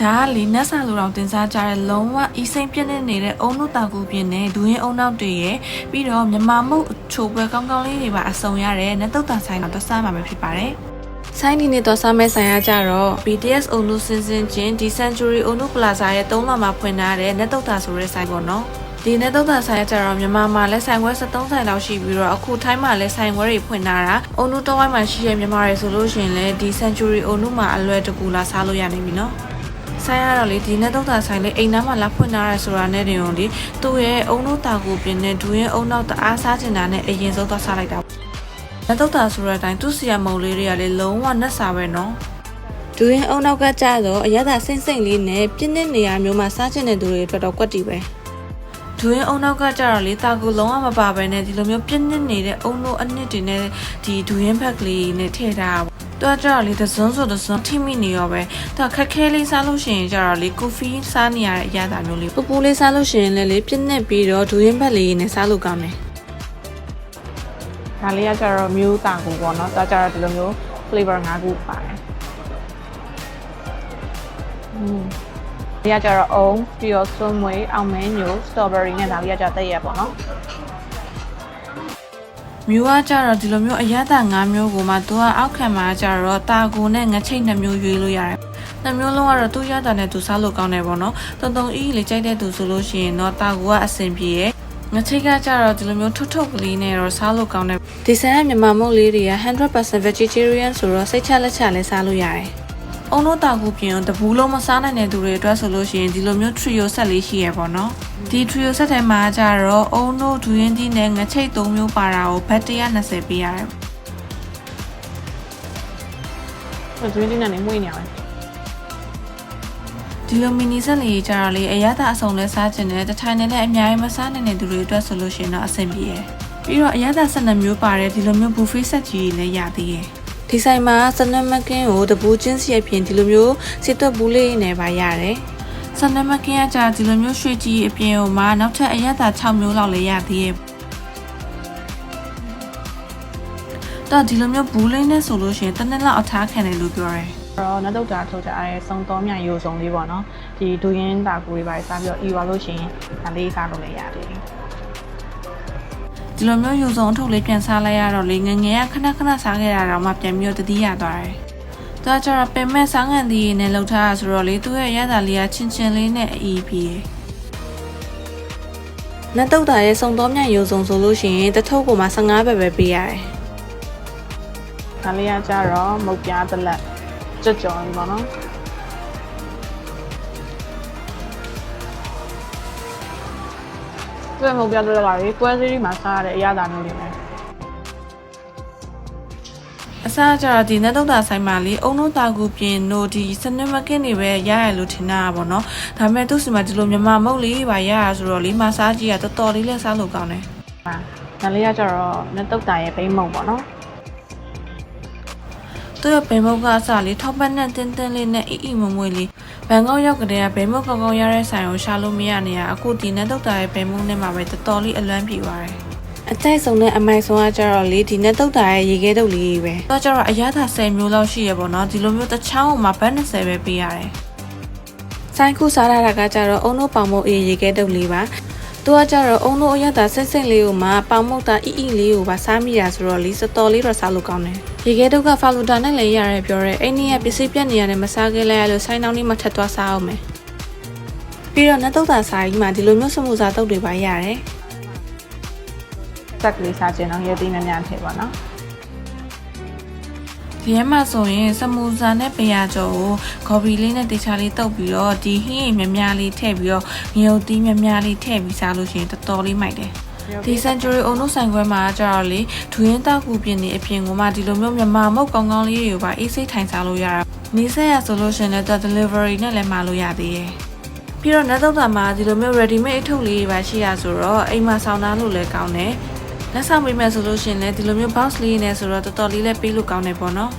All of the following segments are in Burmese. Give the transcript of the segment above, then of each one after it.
ဒါကလေနက်ဆာလိုတောင်တင်စားကြတဲ့လုံးဝအီစိမ့်ပြည့်နေနေတဲ့အုံနုတာကူပြင်းနဲ့ဒူရင်အုံနောက်တွေရဲ့ပြီးတော့မြမမုတ်ချိုပွဲကောင်းကောင်းလေးတွေပါအစုံရတဲ့နက်တုတ်တာဆိုင်တော့သွားစားမှာပဲဖြစ်ပါတယ်ဆိုင်ဒီနေ့တော့စားမဲ့ဆိုင်ရကြတော့ BTS အုံနုစင်စင်ချင်းဒီ Century အုံနုပလာဇာရဲ့၃လမှာဖွင့်ထားတဲ့နက်တုတ်တာဆိုတဲ့ဆိုင်ပေါ့နော်ဒီနဲ့တော့တာဆိုင်ရကြတော့မြန်မာမှာလည်းဆိုင်ခွဲ73ဆိုင်လောက်ရှိပြီးတော့အခုထိုင်းမှာလည်းဆိုင်ခွဲတွေဖွင့်ထားတာအုံနုတော့ဝိုင်းမှာရှိတဲ့မြန်မာတွေဆိုလို့ရှိရင်လည်းဒီ Century အုံနုမှာအလွယ်တကူလာစားလို့ရနေပြီနော် ဆိုင်ရတော့လေဒီနဲ့တော့တာဆိုင်လေးအိမ်သားမှာလာဖွင့်ထားရဲဆိုတာနဲ့တင်ုံလေသူ့ရဲ့အုံတို့တာကိုပြင်နေဒူရင်အုံနောက်တအားစားချင်တာနဲ့အရင်ဆုံးသွားစားလိုက်တာလက်တော့တာဆိုတဲ့အတိုင်းသူ့စီရမုံလေးတွေကလေလုံးဝနှက်စာပဲနော်ဒူရင်အုံနောက်ကကြတော့အရသာစိမ့်စိမ့်လေးနဲ့ပြင်းတဲ့နေရာမျိုးမှာစားချင်တဲ့သူတွေအတွက်တော့ကွက်တီပဲဒူရင်အုံနောက်ကကြတော့လေတာကိုလုံးဝမပါပဲနဲ့ဒီလိုမျိုးပြင်းနေနေတဲ့အုံတို့အနှစ်တွေနဲ့ဒီဒူရင်ဘက်ကလေးနဲ့ထည့်ထား တာတော့ကြတော့လေသစွန်းဆိုသစွန်းထိမိနေရောပဲတော့ခက်ခဲလေးစားလို့ရှိရင်ကြတော့လေကိုဖီစားနေရတဲ့အရသာမျိုးလေးပူပူလေးစားလို့ရှိရင်လည်းလေပြင်းနေပြီးတော့ဒူရင်ဘက်လေးနဲ့စားလို့ကောင်းတယ်ဒါလေးကကျတော့မျိုးတာကိုပေါ့နော်ဒါကျတော့ဒီလိုမျိုး flavor ၅ခုပါတယ်อืมဒီကကျတော့အုံးပြီးတော့စွန်းမွေးအောင်မဲညို strawberry နဲ့ဒါလေးကကျတော့တက်ရက်ပေါ့နော် မျိုးကကြတော့ဒီလိုမျိုးအရသာ၅မျိုးကိုမှသူကအောက်ခံမှာကြတော့တာကိုနဲ့ငချိတ်နှမျိုးရွေးလို့ရတယ်။နှမျိုးလုံးကတော့သူ့ရတာနဲ့သူစားလို့ကောင်းတယ်ပေါ့နော်။တုံတုံအီးလေးကြိုက်တဲ့သူဆိုလို့ရှိရင်တော့တာကိုကအဆင်ပြေရဲ့။ငချိတ်ကကြတော့ဒီလိုမျိုးထွတ်ထုပ်ကလေးနဲ့တော့စားလို့ကောင်းတယ်။ဒီဆန်ကမြန်မာမုတ်လေးတွေက100% vegetarian ဆိုတော့စိတ်ချလက်ချလည်းစားလို့ရတယ်။အုံ တို့တာကူပြင်တဘူးလုံးမစားနိုင်တဲ့သူတွေအတွက်ဆိုလို့ရှိရင်ဒီလိုမျိုး trio set လေးရှိရပေါ့နော်ဒီ trio set ထဲမှာကြတော့အုံတို့ဒူရင်တီနဲ့ငချိတ်၃မျိုးပါတာကိုဘတ်120ပေးရတယ်ဟိုကျွင်းတင်းနဲ့နေမှုနေရတယ်ဒီလိုမီနီဆက်လေးကြတော့လေအရသာအစုံလဲစားခြင်းနဲ့တစ်ထိုင်နဲ့လည်းအများကြီးမစားနိုင်တဲ့သူတွေအတွက်ဆိုလို့ရှိရင်တော့အဆင်ပြေရယ်ပြီးတော့အရသာ12မျိုးပါတယ်ဒီလိုမျိုး buffet set ကြီးလည်းရသေးရယ် ဒီဆိုင်မှာစနမကင်းကိုတပူးချင်းစီအပြင်ဒီလိုမျိုးစစ်သွက်ဘူးလေးနဲ့ပါရတယ်စနမကင်းကကြာဒီလိုမျိုးရွှေကြီးအပြင်ဟိုမှာနောက်ထပ်အရသာ6မျိုးလောက်လည်းရသေးရယ်တော့ဒီလိုမျိုးဘူးလေးနဲ့ဆိုလို့ရှိရင်တစ်နှစ်လောက်အထားခံတယ်လို့ပြောတယ်အဲ့တော့နတ်တုတ်တာထုတ်ကြရဲစုံတော်မြရိုစုံလေးပေါ့နော်ဒီဒူရင်းတာကိုတွေပါစားပြီးတော့အီဝါလို့ရှိရင်ဒါလေးစားလို့လည်းရတယ် ဒီလိုမျိုးယူစုံအထုပ်လေးပြန်စားလိုက်ရတော့လေငယ်ငယ်ကခဏခဏစားခဲ့ရတော့မှပြန်ပြီးတော့တတိယသွားတယ်။ဒါကြတော့ပင်မဲ့စားငံသီးရည်နဲ့လှုပ်ထားတာဆိုတော့လေသူ့ရဲ့ရတာလေးကချင်းချင်းလေးနဲ့အီးပြီးရယ်။နတ်တုတ်တာရဲ့စုံတော်မြတ်ယူစုံဆိုလို့ရှိရင်တစ်ထုပ်ကိုမှ15ပဲပဲပေးရတယ်ဒါလေးကကျတော့မုတ်ပြားတစ်လက်ကြွကြော်လေးပေါ့နော် သူ့မုတ်ပြားတစ်လက်ကလေပွဲစည်းမှာစားရတဲ့အရသာမျိုးတွေပဲ။အစားကြတော့ဒီနတ်တုတ်တာဆိုင်မှာလေအုံတို့တာကူပြင်တို့ဒီစနစ်မကင်းနေပဲရရလို့ထင်တာပါတော့။ဒါပေမဲ့သူ့စီမှာဒီလိုမြန်မာမုတ်လေးပါရရဆိုတော့လေမစားကြည့်ရတော်တော်လေးလဲစားလို့ကောင်းတယ်။ဟာဒါလေးကကျတော့နတ်တုတ်တာရဲ့ဘိမ့်မုံပေါ့နော် သူ့ရဲ့ဘဲမုတ်ကအစလေးထောက်ပတ်နဲ့တင်းတင်းလေးနဲ့အီအီမမွေလေးဘန်ကောက်ရောက်ကတည်းကဘဲမုတ်ကောင်းကောင်းရတဲ့ဆိုင်ကိုရှာလို့မရနေရအခုဒီနဲ့တုတ်တာရဲ့ဘဲမုတ်နဲ့မှာပဲတော်တော်လေးအလွမ်းပြေသွားတယ်အတိုက်ဆုံးနဲ့အမိုက်ဆုံးကကြတော့လေဒီနဲ့တုတ်တာရဲ့ရေခဲတုတ်လေးကြီးပဲ။တော့ကြတော့အရသာ10မျိုးလောက်ရှိရပေါ့နော်ဒီလိုမျိုးတစ်ချောင်းမှာဘတ်20ပဲပေးရတယ်။ဆိုင်ခုစားရတာကကြတော့အုံတို့ပေါင်မုတ်အေးရေခဲတုတ်လေးပါ။ သူကကြတော့အုံတို့အရသာစိတ်စိတ်လေးကိုမှပေါင်မုတ်တာအီအီလေးကိုပါစားမိတာဆိုတော့လေစတော်လေးတော့စားလို့ကောင်းတယ်။ရေခဲတုတ်ကဖာလူတာနဲ့လည်းရတယ်ပြောရဲအဲ့နည်းကပစ္စည်းပြက်နေရတယ်မစားခဲ့လိုက်ရလို့ဆိုင်တောင်းလေးမထက်သွားစားအောင်မယ်။ပြီးတော့နတ်တုတ်တာစားကြီးမှာဒီလိုမျိုးစမှုစားတုတ်တွေပါရတယ်။ဆက်ကလေးစားခြင်းတော့ရဲသိမ်းများများထည့်ပါနော် ဒီထဲမှာဆိုရင်စမူစာနဲ့ပယာကျော်ကိုဂေါ်ဘီလေးနဲ့တေချာလေးတုပ်ပြီးတော့ဒီဟင်းရိပ်များများလေးထည့်ပြီးတော့ငရုတ်သီးများများလေးထည့်ပြီးစားလို့ရှိရင်တော်တော်လေးမိုက်တယ်ဒီ Century အုံတို့ဆိုင်ခွဲမှာကြတော့လေဒူရင်တောက်ကူပြင်းနေအပြင်ကမှဒီလိုမျိုးမြန်မာမုတ်ကောင်းကောင်းလေးတွေကိုပါအေးစိတ်ထိုင်စားလို့ရတာနေဆက်ရဆိုလို့ရှိရင်လည်း delivery နဲ့လည်းမှာလို့ရသေးတယ်ပြီးတော့နောက်တော့မှာဒီလိုမျိုး ready made အထုပ်လေးတွေပါရှိရဆိုတော့အိမ်မှာဆောင်းသားလို့လည်းကောင်းတယ် လက်ဆောင်ပေးမယ်ဆိုလို့ရှိရင်လည်းဒီလိုမျိုး box လေးနဲ့ဆိုတော့တော်တော်လေးလည်းပေးလို့ကောင်းတယ်ပေါ့နော်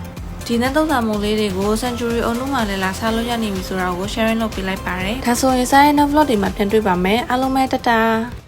ဒီနဲ့သုံးစာမုံလေးတွေကို Century အုံလုံးမှာလည်းလာစားလို့ရနေပြီဆိုတာကို sharing လုပ်ပေးလိုက်ပါတယ်ဒါဆိုရင်စားရဲ့ vlog တွေမှာပြန်တွေ့ပါမယ်အားလုံးပဲတတား